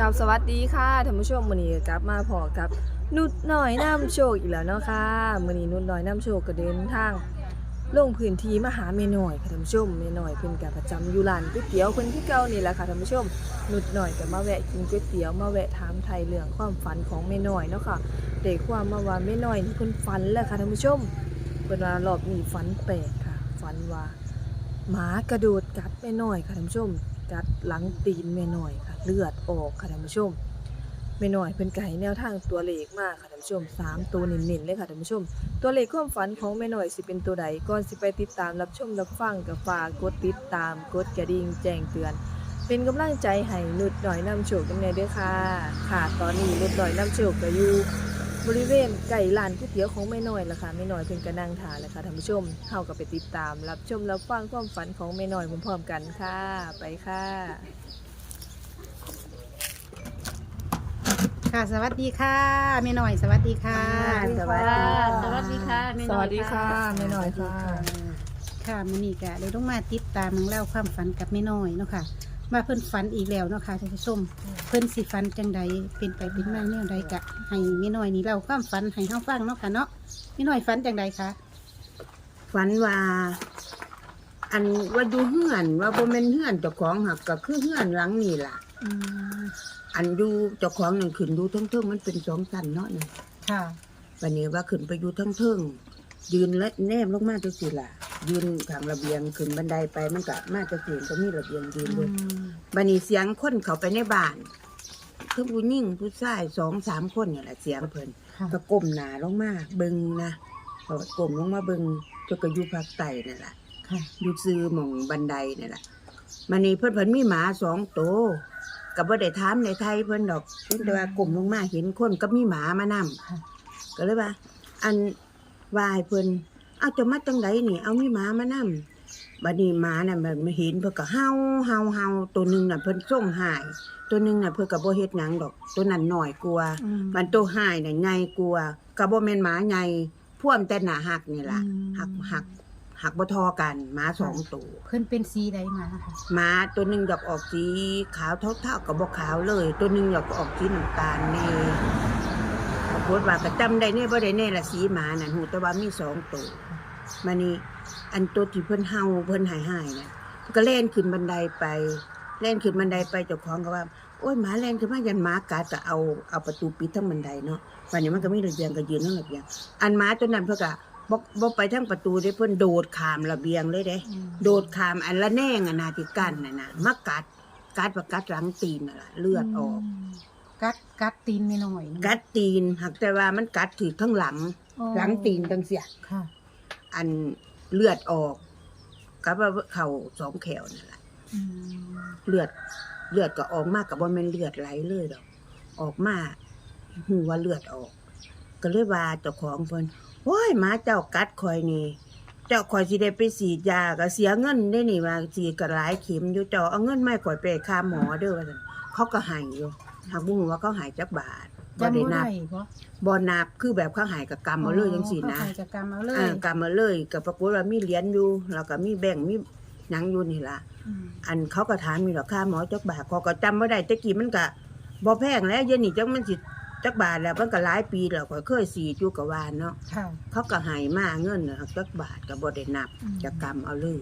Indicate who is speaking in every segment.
Speaker 1: กับสวัสดีค่ะท่านผู้ชมมือนี้กลับมาพอกับนุดน้อยน้ำโชคอีกแล้วเนาะค่ะมือนี้นุดน้อยน้ำโชคก็เดินทางลงพื้นที่มาหาแม่น้อยค่ะท่านผู้ชมแม่น้อยเพิ่นก็ประจำอยู่ร้านก๋วยเตี๋ยวเพิ่นที่เก่านี่แหละค่ะท่านผู้ชมนุดน้อยก็มาแวะกินก๋วยเตี๋ยวมาแวะถามไทยเรื่องความฝันของแม่น้อยเนาะค่ะได้ความมาว่าแม่น้อยนี่เพิ่นฝันแล้วค่ะท่านผู้ชมเพิ่นว่ารอบนี้ฝันแปลกค่ะฝันว่าหมากระโดดกัดแม่น้อยค่ะท่านผู้ชม กัดหลังตีนแม่น้อยค่ะ เลือดออกค่ะท่านผู้ชมแม่น้อยเป็นไก่แนวทางตัวเลขมากค่ะท่านผู้ชมสามตัวเน้นๆเลยค่ะท่านผู้ชม ตัวเลขความฝันของแม่น้อยสิเป็นตัวใดก่อนสิไปติดตามรับชมรับฟังกับฝากกดติดตามกดกระดิ่งแจ้งเตือน เป็นกำลังใจให้นุดหน่อยนำโชคกันแน่ด้วยค่ะ ค่ะตอนนี้นุดหน่อยนำโชคก็อยู่ บริเวณไก่ลานก๋วยเตี๋ยวของแม่น้อยล่ะค่ะแม่น้อยเพิ่นก็นั่งทานแล้วค่ะท่านผู้ชมเฮาก็ไปติดตาม รับชมรับฟังความฝันของแม่น้อยพร้อมๆกันค่ะ ไปค่ะ
Speaker 2: ค่ะสวัสดีค่ะแม่หน่อยสวัสดีค่ะ
Speaker 1: สวัสดีค่ะ
Speaker 3: สวัสดีค่ะแม่
Speaker 1: ส
Speaker 3: น้อย
Speaker 1: วัสดีค่ะแม่น้อยค่ะ
Speaker 2: ค่ะมื้อนี้ก็เลยต้องมาติดตามเรื่องเล่าวความฝันกับแม่น้อยเนาะค่ะ มาเพิ่นฝันอีกแล้วเนาะค่ะท่านผู้ชมเพิ่นสิฝันจังใดเป็นไปเป็นมาแนวใดกะให้แม่น้อยนี่เล่าความฝันให้เฮาฟังเนาะค่ะเนาะแม่น้อยฝันจังใดคะ
Speaker 3: ฝันว่า อันว่าอยู่เฮือน ว่าบ่แม่นเฮือนเจ้าของหักก็คือเฮือนหลังนี่ล่ะ
Speaker 2: อืม
Speaker 3: อันอยู่เจ้าของนั่นขึ้นดูทั้งเทิงมันเป็นสองชั้นเนาะนี่
Speaker 2: ค่ะ
Speaker 3: วันนี้ว่าขึ้นไปอยู่ทั้งเทิง ยืนและแนมลงมาจังซี่ล่ะ ยืนข้างระเบียงขึ้นบันไดไปมันก็มาจังซี่ก็มีระเบียงยืน
Speaker 2: อื
Speaker 3: ด้วย
Speaker 2: ม
Speaker 3: บัดนี้เสียงคนเข้าไปในบ้านคือผู้หญิงผู้ชายสองสามคนนี่แหละเสียงเพิ่น
Speaker 2: ค่ะ
Speaker 3: ก็ก้มหน้าลงมาเบิ่งนะก็ก้มลงมาเบิ่งเพิ่นก็อยู่ภาคใต้นั่นล่ะ
Speaker 2: ค่ะ
Speaker 3: อยู่ซื้อหม่องบันไดนี่แหละมันนี่เพิ่นเพิ่นมีหมาสองโตวก็บ่ได้ถามในไทยเพิ่นดอกเพิ่นแต่ว่ากลมลงมาเห็นคนก็มีหมามานํ
Speaker 2: ค่ะ
Speaker 3: ก็เลยว่า อัน วายเพิ่นเอาจะมาจังไดนี่ เอามีหมามานํบัดนี้หมาน่ะมันมาเห็นเพิ่นก็เฮาเฮาเฮาตัวหนึงน่ะเพิ่นส่งหาย ตัวหนึงน่ะเพิ่นก็บ่เฮ็ดหยังดอก ตัวนั้นน้อยกว่า
Speaker 2: อืม
Speaker 3: มันตัวหายน่ะใหญ่กว่าก็บ่แม่นหมาใหญ่พ่วมแต่หน้าหักนี่ล่ะ
Speaker 2: อืม
Speaker 3: หักหักหักบ่ทอกันหมาสองตัว
Speaker 2: เพิ่นเป็นสีใดมาค่ะ
Speaker 3: หมาตัวหนึ่งดอกออกสีขาวเท่าๆกับบอกขาวเลย ตัวหนึ่งดอกออกสีน้ำตาลแน่ปรา กฏว่าก็จำได้แน่บ่ได้แน่ละสีหมาน่ะหูแต่ว่ามีสองตัวมานี่อันตัวที่เพิ่นเฮาเพิ่นหายหายๆน่ะก็เล่นขึ้นบันไดไปเล่นขึ้นบันไดไปเจ้าของก็ว่าโอ้ยหมาแล่นขึ้นมายันหมากัดก็เอาเอาประตูปิดทั้งบันไดเนาะวันนี้มันก็มีระเบียงก็ยืนทั้งระเบียง อันหมาตัวนั้นเพิ่นก็บ่บ่ไปทั้งประตูเด้เพิ่นโดดข้ามระเบียงเลยเด้
Speaker 2: อืม
Speaker 3: โดดขามอันละแน่งอะนาที่กั้นน่ะนะมากัดกัดประกัดหลังตีนน่ะล่ะเลือดออก
Speaker 2: ม กัดกัดตีนแม่น้อย
Speaker 3: กัดตีนหักแต่ว่ามันกัดถือข้างหลัง
Speaker 2: อ๋อ
Speaker 3: หลังตีนจังเสีย
Speaker 2: ค่ะ
Speaker 3: อันเลือดออกกับว่าเข่าสองแขวนั่นแหละ
Speaker 2: อืม
Speaker 3: เลือดเลือดก็ออกมากกับว่ามันเลือดไหลเลยดอก ออกมาหูว่าเลือดออก ก็เลยว่าเจ้าของเพิ่นโอ้ยหมาเจ้ากัดคอยนี่ เจ้าคอยสิได้ไปฉีดยาก็เสียเงินได้นี่ว่าฉีดก็หลายเข็มอยู่เจ้าเอาเงินไม่ข่อยไปค่าหมอเด้อว่าซั่นเขาก็ให้อยู่ หากบ่ฮู้ว่าเขาให้จักบาทบ่
Speaker 2: จำ
Speaker 3: ได้
Speaker 2: บ่
Speaker 3: นั
Speaker 2: ได้
Speaker 3: บ
Speaker 2: บ่
Speaker 3: บ่นับคือแบบเขาให้ก็กำเอาเลยจังซี่นะ
Speaker 2: อ๋อเขาให้จะกรรมเอาเลย
Speaker 3: อ่ากำมาเลยก็ปรากฏว่ามีเหรียญอยู่แล้วก็มีแบงค์มีหยังอยู่นี่ล่ะ
Speaker 2: ม
Speaker 3: อันเขาก็ถามมีราคาหมอจักบาทเขาก็จำบ่ได้แต่กี้มันก็บ่แพงแล้วเดี๋ยวนี้จักมันสิจักบาทแล้วมันก็หลายปีแล้วก็เคยสีอยู่กับวานเนาะ
Speaker 2: ค่ะ
Speaker 3: เขาก็ให้มาเงินน่ะจักบาทก็บ่ได้นับ
Speaker 2: อืม
Speaker 3: จะกำเอาเลย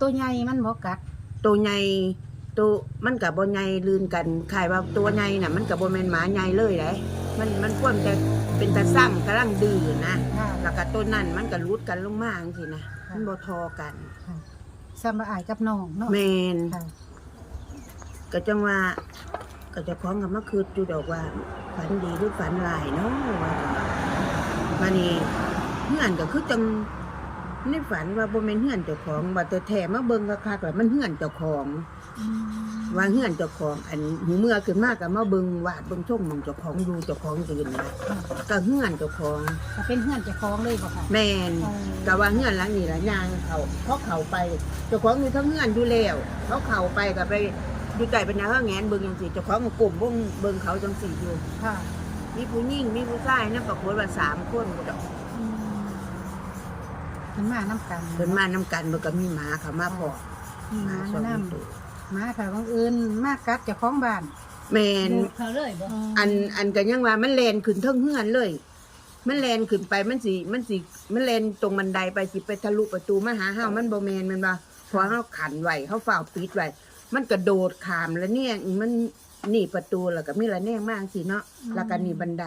Speaker 2: ตัวใหญ่มันบ่กัด
Speaker 3: ตัวใหญ่ ตัวมันก็บ่ใหญ่ลืนกันคล้ายว่าตัวใหญ่น่ะ มันก็บ่แม่นหมาใหญ่เลยเด้มันมันควรจะเป็นตาสั่งกำลังดื้อนะ
Speaker 2: ค่ะ
Speaker 3: แล้วก็ตัวนั้นมันก็รุดกันลงมาจังซี่นะมันบ่ทอกัน
Speaker 2: ค่ะสมาอายกับน้องเนาะ
Speaker 3: แม่น
Speaker 2: ค่ะ
Speaker 3: ก็จังว่าก็เจะคล้าของกับมาคือจุดอกว่าฝันดีหรือฝันร้ายเนาะว่ามานี่เฮือนก็คือจังในฝันว่าบ่แม่นเฮือนเจ้าของว่าแต่แท้มาเบิ่งคักๆแล้วมันเฮือนเจ้าของ
Speaker 2: อืม
Speaker 3: ว่าเฮือนเจ้าของอันหูเมื่อขึ้นมาก็มาเบิ่งวาดเบิ่งช่องหมองเจ้าของอยู่เจ้าของยืนนะ
Speaker 2: ค่ะ
Speaker 3: ก็เฮือนเจ้าของ
Speaker 2: ก็เป็นเพื่อนเจ้าของเลยบ่ค่ะ
Speaker 3: แม่น
Speaker 2: อ๋อ
Speaker 3: ก็ว่าเฮือนหลังนี้ล่ะย่างเขาเขาเข้าไปเจ้าของอยู่ทั้งเฮือนอยู่แล้วเขาเข้าไปก็ไปอยู่ใต้ปัญญาเขาแงนเบิ่งจังซี่เจ้าของก็กลุ่มเบิ่งเบิ่งเขาจังซี่อยู่
Speaker 2: ค่ะ
Speaker 3: มีผู้หญิงมีผู้ชายนะปรากฏว่าสามคนบ่ดอก
Speaker 2: อืมเพิ่นมาน้ำกัน
Speaker 3: เพิ่นมานํกันเบิ่ก็มีหมาเขามาพอ
Speaker 2: มีหมา
Speaker 3: สอง
Speaker 2: มานํ
Speaker 3: ตัว
Speaker 2: หมาค่ะบังเอิญมากัดเจ้าของบ้าน
Speaker 3: แม่น
Speaker 4: ดูดเขาเลยบ่
Speaker 3: อันอันก็ยังว่ามันแลนขึ้นเทิงเฮือนเลย มันแลนขึ้นไปมันสิมันสิมันแลนตรงบันไดไปสิไปทะลุประตูมาหาเฮามันบ่แม่นแมันบ่เพราะเฮาขันไว้เฮาฝ้าวปิดไว้มันกระโดดข้ามแล้วเนี่ยมันหนีประตูแล้วก็มีละแนงมากสิเนาะแล้วก็หนี่บันได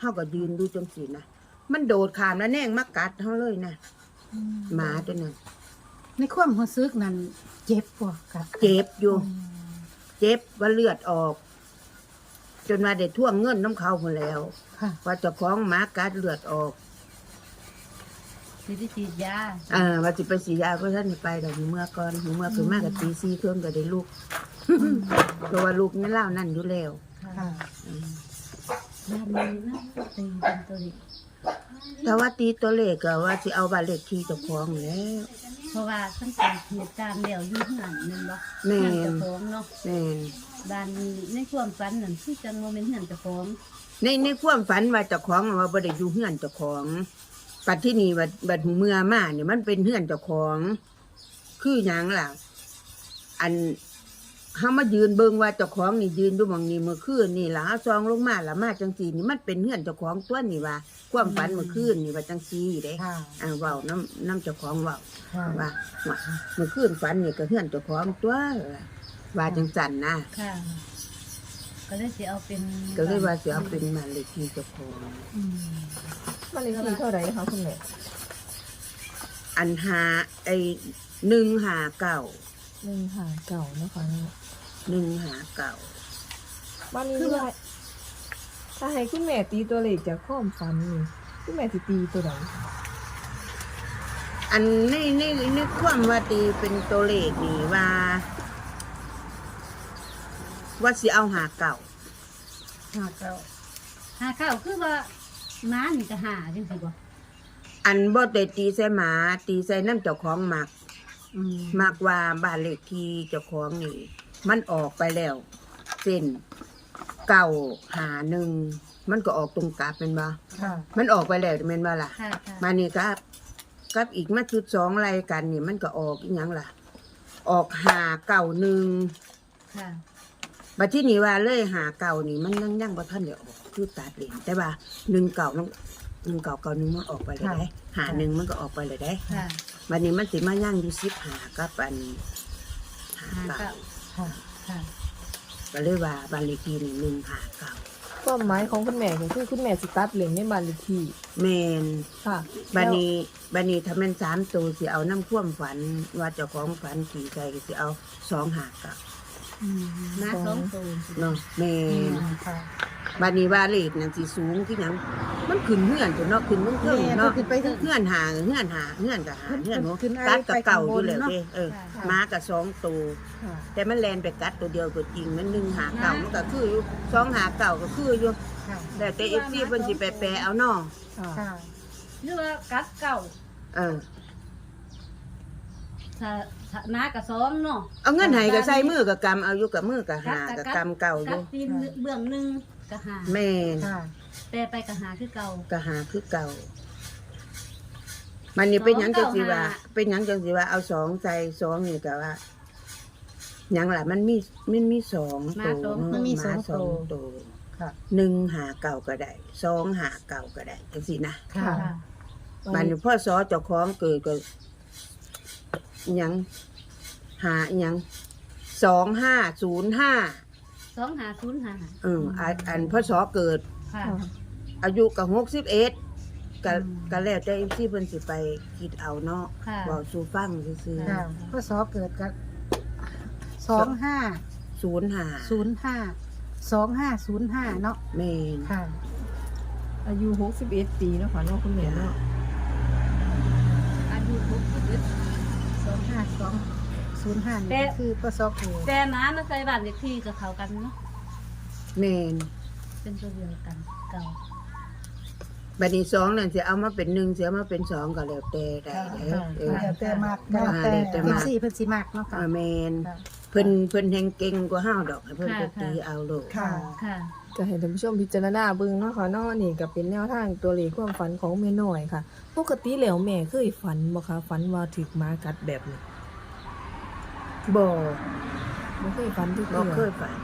Speaker 3: เฮาก็ยืนดูจังซี่นะมันโดดข้ามแล้วแนงมากัดเฮาเลยนะหมาตัวนั้น
Speaker 2: ในความรู้สึกนั้นเจ็บบ่ครับ
Speaker 3: เจ็บอยู่ เจ็บว่าเลือดออก จนว่าได้ท่วงเงินน้ำเขาหมดแล้ว
Speaker 2: ค่ะ
Speaker 3: ว่าเจ้าของหมากัดเลือดออก
Speaker 4: สิได้ฉีดยา
Speaker 3: อ่าว่าสิไปสียาก็ท่านไปแต่เมื่อก่อนเมื่อคือมากกับตีซีเครื่องก็ได้ลูกเพราะว่าลูกนี่เล่านั่นอยู่แล้ว
Speaker 2: ค่ะ
Speaker 3: อืม
Speaker 4: บ้านนี้นะตีเป็นตัวนี้
Speaker 3: แต่ว่าตีตัวเลขก็ว่าสิเอาบานเลขที่เจ้าของแล้ว
Speaker 4: เพราะว่าตั้งแต่เหตุการณ์เดียวอยู่ที่นั่นนั่นบ่
Speaker 3: แม่
Speaker 4: เฮือนนเจ้าของเนาะ
Speaker 3: แม่น
Speaker 4: บ้านนี้ในความฝันนั่นคือจังโมเมนต์เฮือนเจ้าของ
Speaker 3: ในในความฝันว่าเจ้าของว่าบ่ได้อยู่เฮือนเจ้าของปัดที่นี่บัดบัดหูเมื่อมาเนี่ยมันเป็นเฮือนเจ้าของ คือหยังล่ะ อัน เฮามายืนเบิ่งว่าเจ้าของนี่ยืนอยู่หม่องนี้เมื่อคืนนี่ล่ะเฮาซองลงมาล่ะมาจังซี่นี่มันเป็นเฮือนเจ้าของตัวนี่ว่าความฝันเมื่อคืนนี่ว่าจังซี่เด้
Speaker 2: ค่ะ
Speaker 3: อ่าเว้าน้ำน้ำเจ้าของเว้า
Speaker 2: ค่ะ
Speaker 3: ว่าว่าเมื่อคืนฝันนี่ก็เฮือนเจ้าของตัวว่าจังซั่นนะ
Speaker 4: ค่ะ ก็เลยสิเอาเป็น
Speaker 3: ก็เลยว่าสิเอาเป็นมานเลขที่เจ้าของ
Speaker 2: อืม
Speaker 1: บ้านเลขที่เท่าไหร่คะคุณแม่
Speaker 3: อันหาไอ้หนึ่งหาเก่า
Speaker 1: หนึ่งหาเก่านะคะนี่
Speaker 3: หนึ่งหาเก่า
Speaker 1: บ้านนี้ถ้าถ้าให้คุณแม่ตีตัวเลขจากความฝันนี่คุณแม่สิตีตัวไหน
Speaker 3: อันนี้นี่นี่ความว่าตีเป็นตัวเลขนี่ว่า ว่าสิเอาหาเก่า
Speaker 2: ห้าเก้า
Speaker 4: หาข้าวคือว่าม้านี่ก็หาจังซี่บ่
Speaker 3: อันบ่ได้ตีใส่หมา ตีใส่น้ำเจ้าของหมัก
Speaker 2: อืม
Speaker 3: หมักว่าบ้านเลขที่เจ้าของนี่ มันออกไปแล้วเส้นเก่าหาหนึ่งมันก็ออกตรงกลับเป็นบ่
Speaker 2: ค่ะ
Speaker 3: มันออกไปแล้วเป็นบ่ล่ะ
Speaker 4: ค่ะค่ะ
Speaker 3: มานี่ครับกับอีกมาจุดสองรายกันนี่มันก็ออกอีกอย่างล่ะ ออกหาเก่าหนึ่ง
Speaker 4: ค่ะ
Speaker 3: บัดที่นี่ว่าเลยหาเก่านี่มันยังยังบ่ทันเดี๋ยวออกคือตัดเหรียญแต่ว่าหนึ่งเก่ามันหนึ่งเก่าเก่าหนึ่งมันออกไปเลยได้หาหนึ่งมันก็ออกไปเลยได้
Speaker 4: ค่ะ
Speaker 3: บัดนี้มันสิมาย่างอยู่สิบหากับอันหา
Speaker 4: หา
Speaker 3: เก่า
Speaker 4: ข้าว
Speaker 2: ค่ะ
Speaker 4: ค่ะ
Speaker 3: ก็เลยว่าบ้านเลขที่นี่หนึ่งหาเก่า
Speaker 1: ความหมายของคุณแม่ก็คือคุณแม่สิตัดเหรียญในบ้านเลขที่
Speaker 3: แมน
Speaker 1: ค่ะ
Speaker 3: บัดนี้บัดนี้ถ้าแม่นสามตัวสิเอาน้ำท่วมฝันว่าเจ้าของฝันขี่ใจก็สิเอาสองหาเก่า
Speaker 2: อื ม
Speaker 4: ม้าสองตัว
Speaker 3: เนาะแม
Speaker 2: อื
Speaker 3: น
Speaker 2: มค่ะ
Speaker 3: บานี้ว่าเลขนั่นสิสูงที่หยังมันขึ้นเฮือนจนเนาะขึ้นเมืองเทิง
Speaker 2: แม่
Speaker 3: เนาะ
Speaker 2: เพิ่นขึ้นไปเทิง
Speaker 3: เฮือนหาเฮือนหาเฮือนก็หาเฮือนหัว
Speaker 2: ขึ้นอะไร
Speaker 3: กัดกับเก่า
Speaker 2: ไป
Speaker 3: อ
Speaker 2: ข้างบน
Speaker 3: ยู่แล้ว
Speaker 2: เนาะ
Speaker 3: เด้เออ
Speaker 4: ค่ะ
Speaker 3: หมากับสองตัว
Speaker 1: ค่ะ
Speaker 3: แต่มันแลนไปกัดตัวเดียวก็จริงมันหนึ่งหาเก่า
Speaker 4: นะ
Speaker 3: มันก็คืออยู่สองหาเก่าก็คืออยู่
Speaker 2: ค่ะ
Speaker 3: แต่แต่เอฟซีเพิ่นสิไปแปลเอาเนาะ
Speaker 1: ค่ะ
Speaker 2: ค่ะ
Speaker 4: หรือว่ากัดเก่า
Speaker 3: เออ
Speaker 4: ถ้าถ้าม้องเนาะ
Speaker 3: เอาเงินให้ก็ใส่มือกับกำเอาอยู่กับมือกับหากับกำเก่าอ
Speaker 4: กั
Speaker 3: ยู่
Speaker 4: ตีนเบื้องหนึงก็หา
Speaker 3: แม่น
Speaker 2: ค่ะ
Speaker 4: แปลไปก็หาคือเก่า
Speaker 3: ก็หาคือเก่า มันนี่เป็นหยังจังสิว่า
Speaker 4: สองเก้าห้า
Speaker 3: เป็นหยังจังสิว่าเอาสองใส่สองนี่ก็ว่าหยังล่ะมันมีมันมีสองตัว
Speaker 2: มันมีสองตัว
Speaker 3: ตัว
Speaker 2: ค่ะ
Speaker 3: หนึ่งหาเก่าก็ได้สองหาเก่าก็ได้จังสินะ
Speaker 2: ค่ะ
Speaker 3: มันพ่อสอเจ้าของเกิดก็ หยังหาหยังสองห้าศูนย์ห้า
Speaker 4: สองหาศูนย์หา
Speaker 3: เอออันอันพ่อสอเกิด
Speaker 4: ค่ะ
Speaker 1: ค่ะ
Speaker 3: อายุกับหกสิบเอ็ดก็
Speaker 4: อืม
Speaker 3: ก็แล้วแต่ที่เพิ่นสิไปคิดเอาเนาะ
Speaker 4: ค่ะ
Speaker 3: เว้าสู่ฟังซื่อ
Speaker 2: ค่ะ พ่อสอเกิดกับสองห้า
Speaker 3: ๆศูนย์หา
Speaker 2: ศูนย์ห้าสองห้าศูนย์ห้าเนาะ
Speaker 3: แม่น
Speaker 2: ค่ะ
Speaker 1: อายุ61ปีเนาะค่ะเนาะคุณแม่เนาะ
Speaker 4: อายุหกสิบเอ็ด
Speaker 2: สองห้าสอง ศูนย์ห้า
Speaker 4: แต่
Speaker 2: นี่คือพ่อสอเกิด
Speaker 4: แต่ม้ามาใส่บ้านเลขที่กับเขากันเนาะ
Speaker 3: แม่น
Speaker 4: เป็นตัวเดียวกันเก่า
Speaker 3: บัดนี้สองนั่นสิเอามาเป็นหนึ่งสิเอามาเป็นสองก็แล้วแต่ได้เด้อเออ
Speaker 2: แล้วแต่มาก
Speaker 3: ค่ะ
Speaker 2: แล้วแต่
Speaker 3: แล้วแต่
Speaker 2: เอ
Speaker 3: มาก
Speaker 2: ฟซีเพิ่นสิมากเนาะค่ะ
Speaker 3: อาเมน
Speaker 2: ค่ะ
Speaker 3: เพิ่นเพิ่นแห่งเก่งกว่าเฮาดอกให้เพิ่นไปตีเอาโลก
Speaker 2: ค่ะ
Speaker 4: ค่ะ
Speaker 1: ก็ให้ท่านผู้ชมพิจารณาเบิ่งเนาะค่ะเนาะนี่ก็เป็นแนวทางตัวเลขความฝันของแม่น้อยค่ะ ปกติแล้วแม่เคยฝันบ่คะฝันว่าถูกหมากัดแบบนี้
Speaker 3: บ่
Speaker 1: บ่เคยฝันทุก
Speaker 3: บ่
Speaker 1: เทื่อ
Speaker 3: เคยฝัน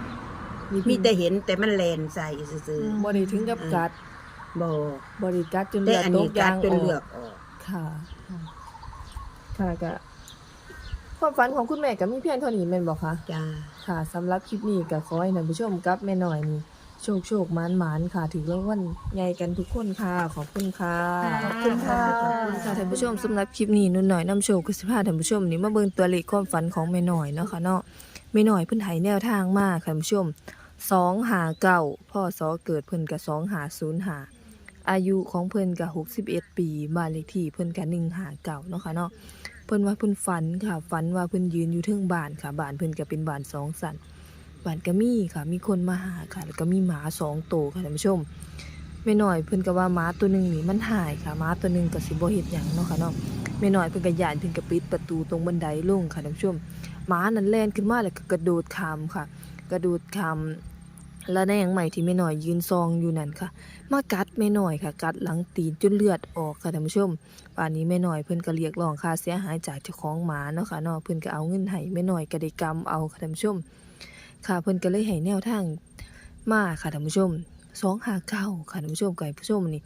Speaker 1: นี่
Speaker 3: มีแต่เห็นแต่มันแลนใส่ซื่อ
Speaker 1: บ่ได้ถึงกับกัด
Speaker 3: ๆบ่
Speaker 1: บ่ได้กัดจน
Speaker 3: แต่
Speaker 1: เลือด
Speaker 3: อัน
Speaker 1: ต
Speaker 3: นี้
Speaker 1: ก
Speaker 3: กั
Speaker 1: ยา
Speaker 3: ด
Speaker 1: ง
Speaker 3: จน
Speaker 1: อ
Speaker 3: เลือ
Speaker 1: อก
Speaker 3: กออก
Speaker 1: ค่ะ ค่ะก็ความฝันของคุณแม่ก็มีเพียงเท่านี้แม่นบ่คะ
Speaker 3: จ้า
Speaker 1: ค่ะสำหรับคลิปนี้ก็ขอให้ท่านผู้ชมกับแม่หน่อยนี่ โชคโชคหมานหมานค่ะ ถือรางวัลใหญ่กันทุกคนค่ะ ขอบคุณค่ะ
Speaker 4: ขอบคุณค่ะ
Speaker 1: ขอบคุณค่ะท่านผู้ชมสำหรับคลิปนี้นุ่นหน่อยนำโชคก็สิพาท่านผู้ชมนี่มาเบิ่งตัวเลขความฝันของแม่หน่อยเนาะค่ะเนาะแม่หน่อยเพิ่นให้แนวทางมาค่ะท่านผู้ชม259พ่อสอเกิดเพิ่นก็2505อายุของเพิ่นก็61ปีบ้านเลขที่เพิ่นก็159เนาะค่ะเนาะเพิ่นว่าเพิ่นฝันค่ะฝันว่าเพิ่นยืนอยู่เทิงบ้านค่ะบ้านเพิ่นก็เป็นบ้านสองสัน บ้านก็มีค่ะ มีคนมาหาค่ะ แล้วก็มีหมาสองตัวค่ะท่านผู้ชมแม่น้อยเพิ่นก็ว่าหมาตัวหนึ่งนี่มันหายค่ะหมาตัวหนึ่งก็สิบ่เฮ็ดหยังเนาะค่ะเนาะแม่น้อยเพิ่นก็ย่านเพิ่นก็ปิดประตูตรงบันไดลงค่ะท่านผู้ชมหมานั้นแล่นขึ้นมาแล้วก็กระโดดข้ามค่ะ กระโดดข้ามแล้วในอย่างใหม่ที่แม่น้อยยืนซองอยู่นั่นค่ะ มากัดแม่น้อยค่ะ กัดหลังตีนจนเลือดออกค่ะท่านผู้ชมป่านนี้แม่น้อยเพิ่นก็เรียกร้องค่าเสียหายจากเจ้าของหมาเนาะค่ะเนาะเพิ่นก็เอาเงินให้แม่น้อยก็ได้กำเอาค่ะท่านผู้ชม ค่ะเพิ่นก็เลยให้แนวทางมาค่ะท่านผู้ชม259ค่ะท่านผู้ชมก็ให้ผู้ชมนี่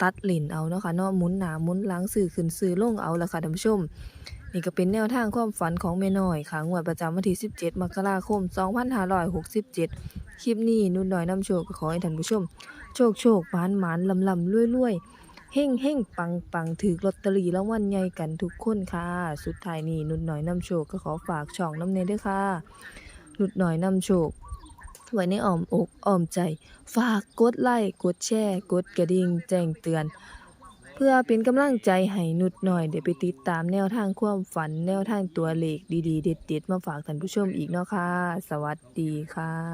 Speaker 1: ตัดเลนเอาเนาะค่ะเนาะหมุนหนาหมุนหลังซื้อขึ้นซื้อลงเอาละค่ะท่านผู้ชม นี่ก็เป็นแนวทางความฝันของแม่น้อยค่ะงวดประจำวันที่ 17 มกราคม 2567 คลิปนี้นุ่นน้อยนำโชคก็ขอให้ท่านผู้ชม โชคโชคหมานหมานลำลำรวยรวยเฮ่งเฮ่งปังปังถือลอตเตอรี่รางวัลใหญ่กันทุกคนค่ะ สุดท้ายนี้นุดหน่อยนำโชคก็ขอฝากช่องน้ำเนยด้วยค่ะ หลุดหน่อยนำโชคไว้ในอ้อมอกอ้อมใจ ฝากกดไลค์กดแชร์ กดกระดิ่งแจ้งเตือน เพื่อเป็นกำลังใจให้นุดหน่อยเดี๋ยวไปติดตามแนวทางความฝัน แนวทางตัวเลขดีๆ เด็ดๆ มาฝากท่านผู้ชมอีกเนาะค่ะ สวัสดีค่ะ